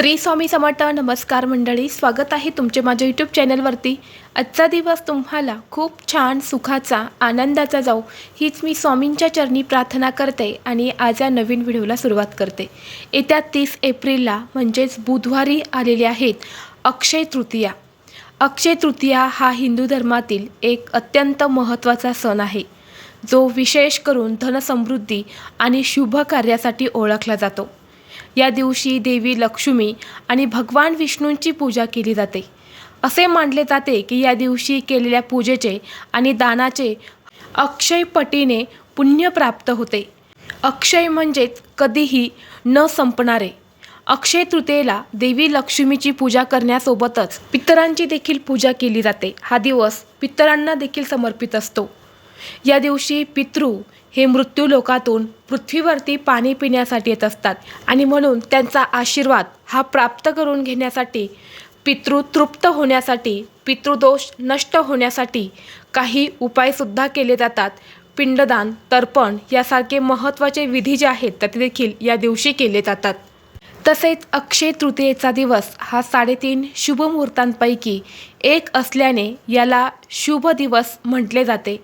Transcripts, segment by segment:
श्री स्वामी समर्थ नमस्कार मंडळी स्वागत आहे तुमचे माझ्या यूट्यूब चॅनलवरती. आजचा दिवस तुम्हाला खूप छान सुखाचा आनंदाचा जाऊ हीच मी स्वामींच्या चरणी प्रार्थना करते आणि आज या नवीन व्हिडिओला सुरुवात करते. येत्या तीस एप्रिलला म्हणजेच बुधवारी आलेले आहेत अक्षय तृतीया. अक्षय तृतीया हा हिंदू धर्मातील एक अत्यंत महत्त्वाचा सण आहे. जो विशेष करून धनसमृद्धी आणि शुभ कार्यासाठी ओळखला जातो. या दिवशी देवी लक्ष्मी आणि भगवान विष्णूंची पूजा केली जाते. असे मानले जाते की या दिवशी केलेल्या पूजेचे आणि दानाचे अक्षय पटीने पुण्य प्राप्त होते. अक्षय म्हणजेच कधीही न संपणारे. अक्षय तृतीयेला देवी लक्ष्मीची पूजा करण्यासोबतच पितरांची देखील पूजा केली जाते. हा दिवस पितरांना देखील समर्पित असतो. या दिवशी पितृ हे मृत्यू लोकातून पृथ्वीवरती पाणी पिण्यासाठी येत असतात आणि म्हणून त्यांचा आशीर्वाद हा प्राप्त करून घेण्यासाठी पितृ तृप्त होण्यासाठी पितृदोष नष्ट होण्यासाठी काही उपायसुद्धा केले जातात. पिंडदान तर्पण यासारखे महत्त्वाचे विधी जे आहेत ते देखील या दिवशी केले जातात. तसेच अक्षय तृतीयेचा दिवस हा साडेतीन शुभ मुहूर्तांपैकी एक असल्याने याला शुभ दिवस म्हटले जाते.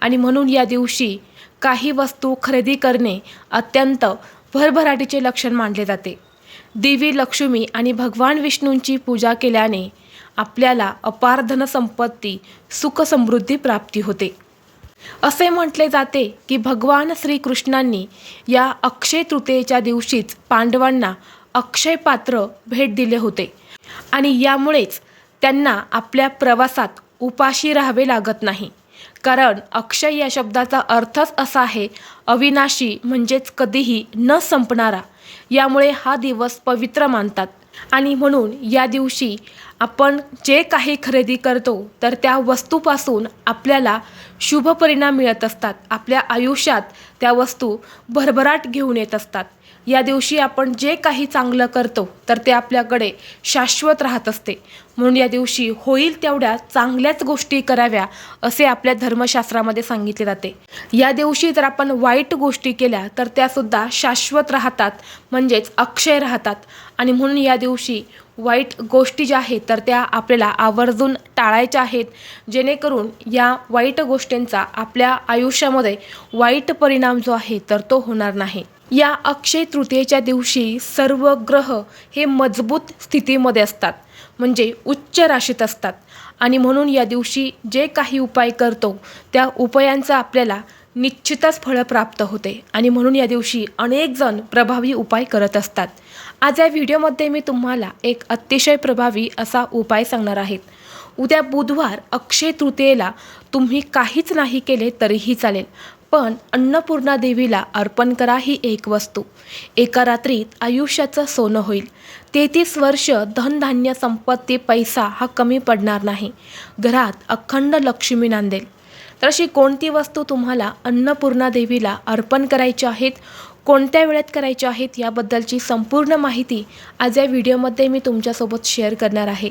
आणि म्हणून या दिवशी काही वस्तू खरेदी करणे अत्यंत भरभराटीचे लक्षण मानले जाते. देवी लक्ष्मी आणि भगवान विष्णूंची पूजा केल्याने आपल्याला अपार धनसंपत्ती सुखसमृद्धी प्राप्ती होते. असे म्हटले जाते की भगवान श्रीकृष्णांनी या अक्षय तृतीयेच्या दिवशीच पांडवांना अक्षय पात्र भेट दिले होते आणि यामुळेच त्यांना आपल्या प्रवासात उपाशी राहावे लागत नाही. कारण अक्षय या शब्दाचा अर्थच असा आहे अविनाशी म्हणजेच कधीही न संपणारा. यामुळे हा दिवस पवित्र मानतात. आणि म्हणून या दिवशी आपण जे काही खरेदी करतो तर त्या वस्तूपासून आपल्याला शुभ परिणाम मिळत असतात. आपल्या आयुष्यात त्या वस्तू भरभराट घेऊन येत असतात. या दिवशी आपण जे काही चांगलं करतो तर ते आपल्याकडे शाश्वत राहत असते. म्हणून या दिवशी होईल तेवढ्या चांगल्याच गोष्टी कराव्या असे आपल्या धर्मशास्त्रामध्ये सांगितले जाते. या दिवशी जर आपण वाईट गोष्टी केल्या तर त्यासुद्धा शाश्वत राहतात म्हणजेच अक्षय राहतात. आणि म्हणून या दिवशी वाईट गोष्टी ज्या आहेत तर त्या आपल्याला आवर्जून टाळायच्या आहेत. जेणेकरून या वाईट गोष्टींचा आपल्या आयुष्यामध्ये वाईट परिणाम जो आहे तर तो होणार नाही. या अक्षय तृतीयेच्या दिवशी सर्व ग्रह हे मजबूत स्थितीमध्ये असतात म्हणजे उच्च राशीत असतात. आणि म्हणून या दिवशी जे काही उपाय करतो त्या उपायांचा आपल्याला निश्चितच फळं प्राप्त होते. आणि म्हणून या दिवशी अनेकजण प्रभावी उपाय करत असतात. आज या व्हिडिओमध्ये मी तुम्हाला एक अतिशय प्रभावी असा उपाय सांगणार आहेत उद्या बुधवार अक्षय तृतीयेला तुम्ही काहीच नाही केले तरीही चालेल. पण अन्नपूर्णा देवीला अर्पण करा ही एक वस्तू. एका रात्रीत आयुष्याचं सोनं होईल. तेहतीस वर्ष धनधान्य संपत्ती पैसा हा कमी पडणार नाही. घरात अखंड लक्ष्मी नांदेल. तर अशी कोणती वस्तू तुम्हाला अन्नपूर्णा देवीला अर्पण करायची आहेत कोणत्या वेळेत करायच्या आहेत याबद्दलची संपूर्ण माहिती आज या व्हिडिओमध्ये मी तुमच्यासोबत शेअर करणार आहे.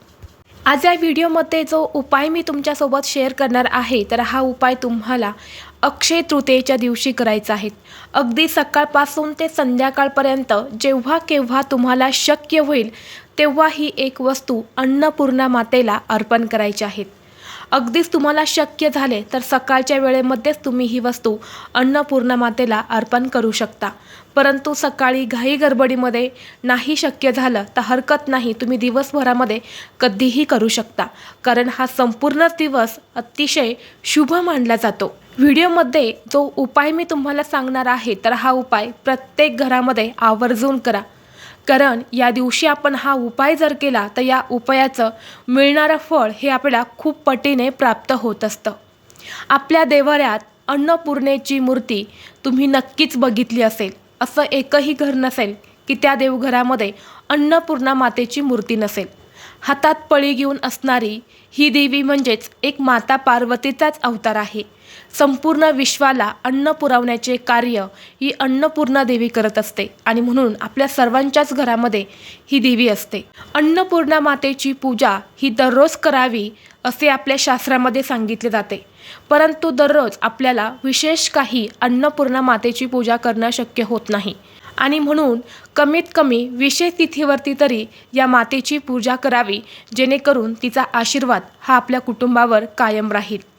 आज या व्हिडिओमध्ये जो उपाय मी तुमच्यासोबत शेअर करणार आहे तर हा उपाय तुम्हाला अक्षय तृतीयेच्या दिवशी करायचा आहे. अगदी सकाळपासून ते संध्याकाळपर्यंत जेव्हा केव्हा तुम्हाला शक्य होईल तेव्हा ही एक वस्तू अन्नपूर्णा मातेला अर्पण करायची आहेत अगदीच तुम्हाला शक्य झाले तर सकाळच्या वेळेमध्येच तुम्ही ही वस्तू अन्नपूर्णा मातेला अर्पण करू शकता. परंतु सकाळी घाई गडबडीमध्ये नाही शक्य झालं तर हरकत नाही तुम्ही दिवसभरामध्ये कधीही करू शकता. कारण हा संपूर्ण दिवस अतिशय शुभ मानला जातो. व्हिडिओमध्ये जो उपाय मी तुम्हाला सांगणार आहे तर हा उपाय प्रत्येक घरामध्ये आवर्जून करा. कारण या दिवशी आपण हा उपाय जर केला तर या उपायाचं मिळणारं फळ हे आपल्याला खूप पटीने प्राप्त होत असतं. आपल्या देवाऱ्यात अन्नपूर्णेची मूर्ती तुम्ही नक्कीच बघितली असेल. असं एकही घर नसेल की त्या देवघरामध्ये अन्नपूर्णा मातेची मूर्ती नसेल. हातात पळी घेऊन असणारी ही देवी म्हणजेच एक माता पार्वतीचाच अवतार आहे. संपूर्ण विश्वाला अन्न पुरवण्याचे कार्य ही अन्नपूर्णा देवी करत असते आणि म्हणून आपल्या सर्वांच्याच घरामध्ये ही देवी असते. अन्नपूर्णा मातेची पूजा ही दररोज करावी असे आपल्या शास्त्रामध्ये सांगितले जाते. परंतु दररोज आपल्याला विशेष काही अन्नपूर्णा मातेची पूजा करणं शक्य होत नाही. आणि म्हणून कमीत कमी विशेष तिथीवरती तरी या मातेची पूजा करावी जेणेकरून तिचा आशीर्वाद हा आपल्या कुटुंबावर कायम राहील.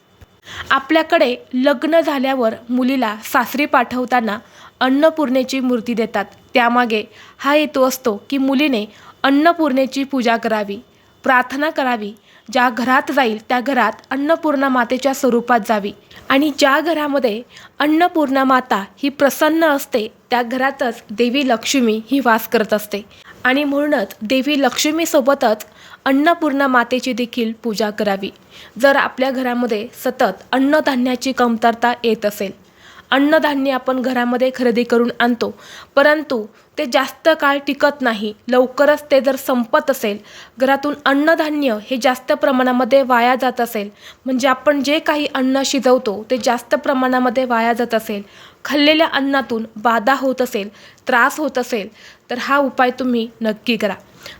आपल्याकडे लग्न झाल्यावर मुलीला सासरी पाठवताना अन्नपूर्णेची मूर्ती देतात. त्यामागे हा हेतू असतो की मुलीने अन्नपूर्णेची पूजा करावी प्रार्थना करावी ज्या घरात जाईल त्या घरात अन्नपूर्णा मातेच्या स्वरूपात जावी. आणि ज्या घरामध्ये अन्नपूर्णा माता ही प्रसन्न असते त्या घरातच देवी लक्ष्मी ही वास करत असते. आणि म्हणूनच देवी लक्ष्मीसोबतच अन्नपूर्णा मातेची देखील पूजा करावी. जर आपल्या घरामध्ये सतत अन्नधान्याची कमतरता येत असेल अन्नधान्य आपण घरामध्ये खरेदी करून आणतो. परंतु ते जास्त काळ टिकत नाही. लवकरच ते जर संपत असेल घरातून अन्नधान्य हे जास्त प्रमाणामध्ये वाया जात असेल म्हणजे आपण जे काही अन्न शिजवतो ते जास्त प्रमाणामध्ये वाया जात असेल खाल्लेल्या अन्नातून बाधा होत असेल त्रास होत असेल तर हा उपाय तुम्ही नक्की करा.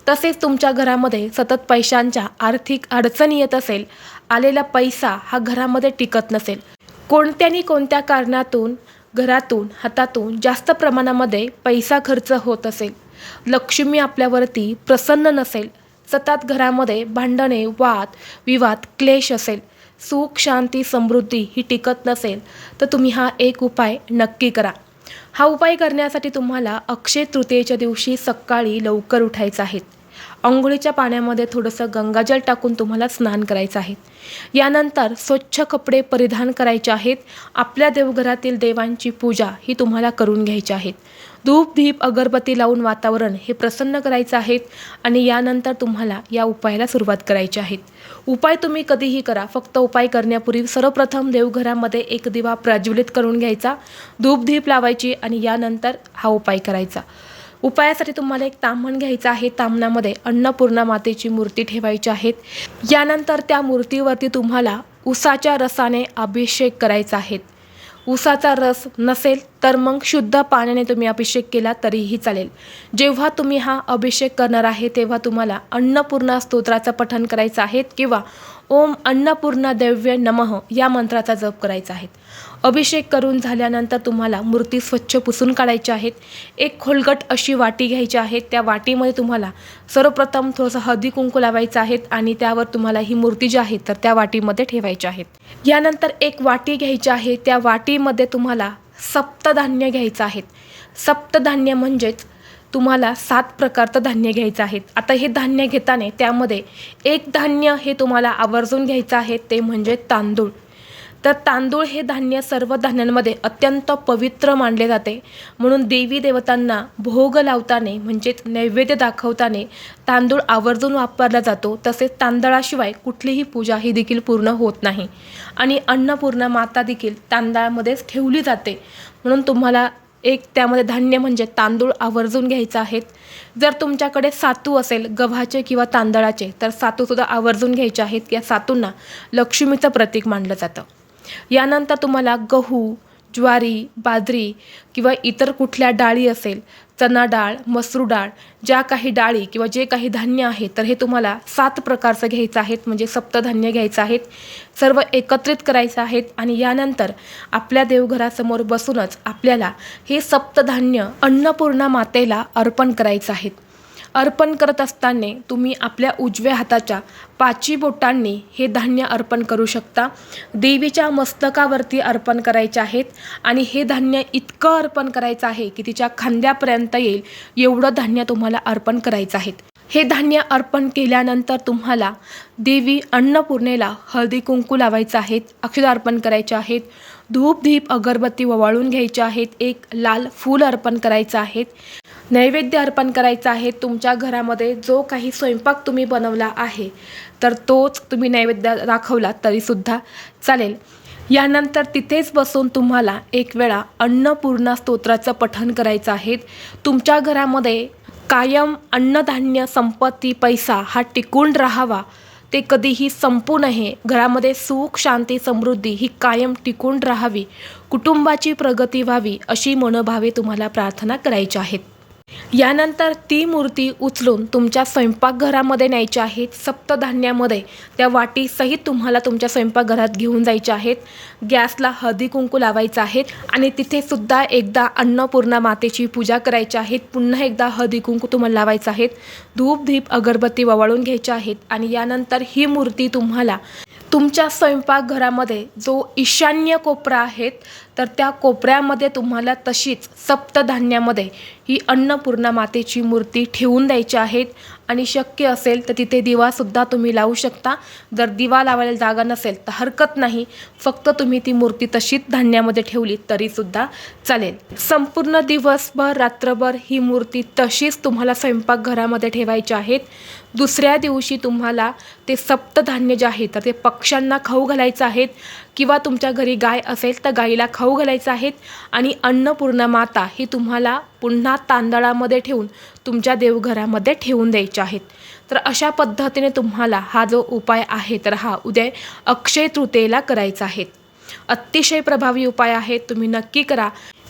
तसेच तुमच्या घरामध्ये सतत पैशांच्या आर्थिक अडचणी येत असेल आलेला पैसा हा घरामध्ये टिकत नसेल. कोणत्यानी कोणत्या कारणातून घरातून हातातून जास्त प्रमाणामध्ये पैसा खर्च होत असेल लक्ष्मी आपल्यावरती प्रसन्न नसेल सतत घरामध्ये भांडणे वाद विवाद क्लेश असेल सुख शांती समृद्धी ही टिकत नसेल तर तुम्ही हा एक उपाय नक्की करा. हा उपाय करण्यासाठी तुम्हाला अक्षय तृतीयेच्या दिवशी सकाळी लवकर उठायचं आहे. आंघोळीच्या पाण्यामध्ये थोडंसं गंगाजल टाकून तुम्हाला स्नान करायचं आहे. यानंतर स्वच्छ कपडे परिधान करायचे आहेत. आपल्या देवघरातील देवांची पूजा ही तुम्हाला करून घ्यायची आहेत धूप दीप अगरबत्ती लावून वातावरण हे प्रसन्न करायचं आहे आणि यानंतर तुम्हाला या उपायाला सुरुवात करायची आहे. उपाय तुम्ही कधीही करा फक्त उपाय करण्यापूर्वी सर्वप्रथम देवघरामध्ये एक दिवा प्रज्वलित करून घ्यायचा. धूप दीप लावायची आणि यानंतर हा उपाय करायचा. उपायासाठी तुम्हाला एक ताम्हण घ्यायचं आहे. ताम्हणामध्ये अन्नपूर्णा मातेची मूर्ती ठेवायची आहेत. यानंतर त्या मूर्तीवरती तुम्हाला उसाच्या रसाने अभिषेक करायचा आहे. उसाचा रस नसेल तर मग शुद्ध पाण्याने तुम्ही अभिषेक केला तरीही चालेल. जेव्हा तुम्ही हा अभिषेक करणार आहे तेव्हा तुम्हाला अन्नपूर्णा स्तोत्राचं पठण करायचं आहे किंवा ओम अन्नपूर्णा दैव्य नमः या मंत्राचा जप करायचा आहे. अभिषेक करून झाल्यानंतर तुम्हाला मूर्ती स्वच्छ पुसून काढायची आहेत. एक खोलगट अशी वाटी घ्यायची आहे. त्या वाटीमध्ये तुम्हाला सर्वप्रथम थोडंसं हळदी कुंकू लावायचं आहे आणि त्यावर तुम्हाला ही मूर्ती जी आहे तर त्या वाटीमध्ये ठेवायची आहेत. यानंतर एक वाटी घ्यायची आहे. त्या वाटीमध्ये तुम्हाला सप्तधान्य घ्यायचं आहे सप्तधान्य म्हणजेच तुम्हाला सात प्रकारचं धान्य घ्यायचं आहे आता हे धान्य घेताना त्यामध्ये एक धान्य हे तुम्हाला आवर्जून घ्यायचं आहे. ते म्हणजे तांदूळ. तर तांदूळ हे धान्य सर्व धान्यांमध्ये अत्यंत पवित्र मानले जाते. म्हणून देवी देवतांना भोग लावताना म्हणजेच नैवेद्य दाखवताने तांदूळ आवर्जून वापरला जातो. तसेच तांदळाशिवाय कुठलीही पूजा ही देखील पूर्ण होत नाही. आणि अन्नपूर्णा माता देखील तांदळामध्येच ठेवली जाते. म्हणून तुम्हाला एक त्यामध्ये धान्य म्हणजे तांदूळ आवर्जून घ्यायचं आहेत जर तुमच्याकडे सातू असेल गव्हाचे किंवा तांदळाचे तर सातूसुद्धा आवर्जून घ्यायचे आहेत. या सातूंना लक्ष्मीचं प्रतीक मानलं जातं. यानंतर तुम्हाला गहू ज्वारी बाजरी किंवा इतर कुठल्या डाळी असेल चना डाळ मसूर डाळ ज्या काही डाळी किंवा जे काही धान्य आहे तर हे तुम्हाला सात प्रकारचं घ्यायचं आहेत म्हणजे सप्तधान्य घ्यायचं आहेत सर्व एकत्रित करायचं आहेत आणि यानंतर आपल्या देवघरासमोर बसूनच आपल्याला हे सप्तधान्य अन्नपूर्णा मातेला अर्पण करायचं आहेत. अर्पण करत असताना तुम्ही आपल्या उजव्या हाताच्या पाची बोटांनी हे धान्य अर्पण करू शकता. देवीच्या मस्तकावरती अर्पण करायचे आहेत आणि हे धान्य इतकं अर्पण करायचं आहे की तिच्या खांद्यापर्यंत येईल एवढं धान्य तुम्हाला अर्पण करायचं आहे. हे धान्य अर्पण केल्यानंतर तुम्हाला देवी अन्नपूर्णेला हळदी कुंकू लावायचं आहेत अक्षर अर्पण करायचे आहेत धूप धीप अगरबत्ती ववाळून घ्यायचे आहेत एक लाल फूल अर्पण करायचं आहेत नैवेद्य अर्पण करायचा आहे तुमच्या घरामध्ये जो काही स्वयंपाक तुम्ही बनवला आहे तर तोच तुम्ही नैवेद्य दाखवला तरीसुद्धा चालेल. यानंतर तिथेच बसून तुम्हाला एक वेळा अन्नपूर्णा स्तोत्राचं पठण करायचं आहे. तुमच्या घरामध्ये कायम अन्नधान्य संपत्ती पैसा हा टिकून राहावा. ते कधीही संपू नये. घरामध्ये सुख शांती समृद्धी ही कायम टिकून राहावी. कुटुंबाची प्रगती व्हावी अशी मनोभावे तुम्हाला प्रार्थना करायची आहेत. यानंतर ती मूर्ती उचलून तुमच्या स्वयंपाकघरामध्ये न्यायची आहेत सप्तधान्यामध्ये त्या वाटीसहित तुम्हाला तुमच्या स्वयंपाकघरात घेऊन जायचे आहेत. गॅसला हळदी कुंकू लावायचं आहेत आणि तिथे सुद्धा एकदा अन्नपूर्णा मातेची पूजा करायची आहेत पुन्हा एकदा हळदी कुंकू तुम्हाला लावायचं आहेत. धूप धीप अगरबत्ती ववाळून घ्यायच्या आहेत आणि यानंतर ही मूर्ती तुम्हाला तुमच्या स्वयंपाकघरामध्ये जो ईशान्य कोपरा आहेत तर त्या कोपऱ्यामध्ये तुम्हाला तशीच सप्तधान्यामध्ये ही अन्नपूर्णा मातेची मूर्ती ठेवून द्यायची आहेत. आणि शक्य असेल तर तिथे दिवासुद्धा तुम्ही लावू शकता. जर दिवा लावायला जागा नसेल तर हरकत नाही. फक्त तुम्ही ती मूर्ती तशीच धान्यामध्ये ठेवली तरीसुद्धा चालेल. संपूर्ण दिवसभर रात्रभर ही मूर्ती तशीच तुम्हाला स्वयंपाकघरामध्ये ठेवायची आहेत. दुसऱ्या दिवशी तुम्हाला ते सप्तधान्य जे आहे तर ते पक्ष्यांना खाऊ घालायचं आहेत. किंवा तुमच्या घरी गाय असेल तर गाईला खाऊ घालायचं आहेत आणि अन्नपूर्ण माता ही तुम्हाला पुन्हा तांदळामध्ये ठेवून तुमच्या देवघरामध्ये ठेवून द्यायचे आहेत. तर अशा पद्धतीने तुम्हाला हा जो उपाय आहे तर हा उद्या अक्षय तृतीयेला करायचा आहे. अतिशय प्रभावी उपाय आहे तुम्ही नक्की करा.